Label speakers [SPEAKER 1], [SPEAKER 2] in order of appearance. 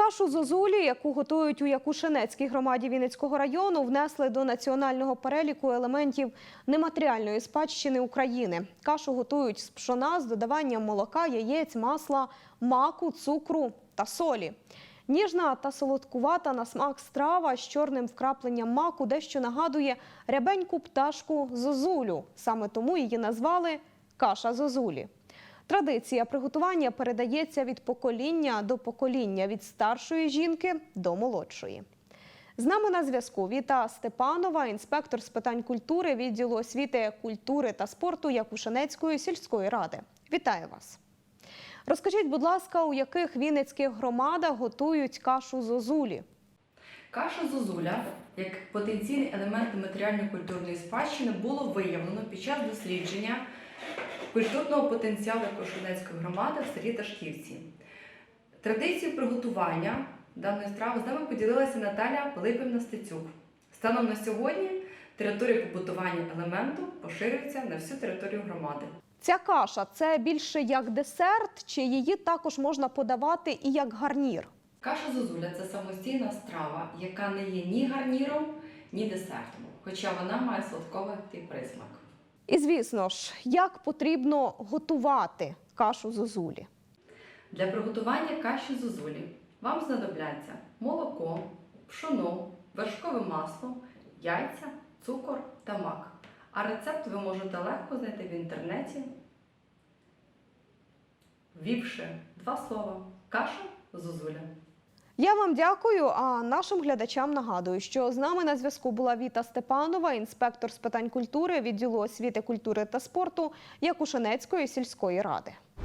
[SPEAKER 1] Кашу зозулі, яку готують у Якушинецькій громаді Вінницького району, внесли до національного переліку елементів нематеріальної спадщини України. Кашу готують з пшона з додаванням молока, яєць, масла, маку, цукру та солі. Ніжна та солодкувата на смак страва з чорним вкрапленням маку дещо нагадує рябеньку пташку зозулю. Саме тому її назвали каша зозулі. Традиція приготування передається від покоління до покоління, від старшої жінки до молодшої. З нами на зв'язку Віта Степанова, інспектор з питань культури відділу освіти, культури та спорту Якушинецької сільської ради. Вітаю вас! Розкажіть, будь ласка, у яких вінницьких громадах готують кашу зозулі?
[SPEAKER 2] Каша зозуля як потенційний елемент матеріально-культурної спадщини було виявлено під час дослідження культурного потенціалу Кошунецької громади в селі Ташківці. Традицію приготування даної страви з нами поділилася Наталя Пилипівна Стецюк. Станом на сьогодні територія побутування елементу поширюється на всю територію громади.
[SPEAKER 1] Ця каша це більше як десерт, чи її також можна подавати і як гарнір?
[SPEAKER 2] Каша зозуля це самостійна страва, яка не є ні гарніром, ні десертом, хоча вона має сладковий присмак.
[SPEAKER 1] І звісно ж, як потрібно готувати кашу зозулі?
[SPEAKER 2] Для приготування каші зозулі вам знадобляться молоко, пшоно, вершкове масло, яйця, цукор та мак. А рецепт ви можете легко знайти в інтернеті, ввівши два слова каша зозуля.
[SPEAKER 1] Я вам дякую. А нашим глядачам нагадую, що з нами на зв'язку була Віта Степанова, інспектор з питань культури відділу освіти, культури та спорту Якушинецької сільської ради.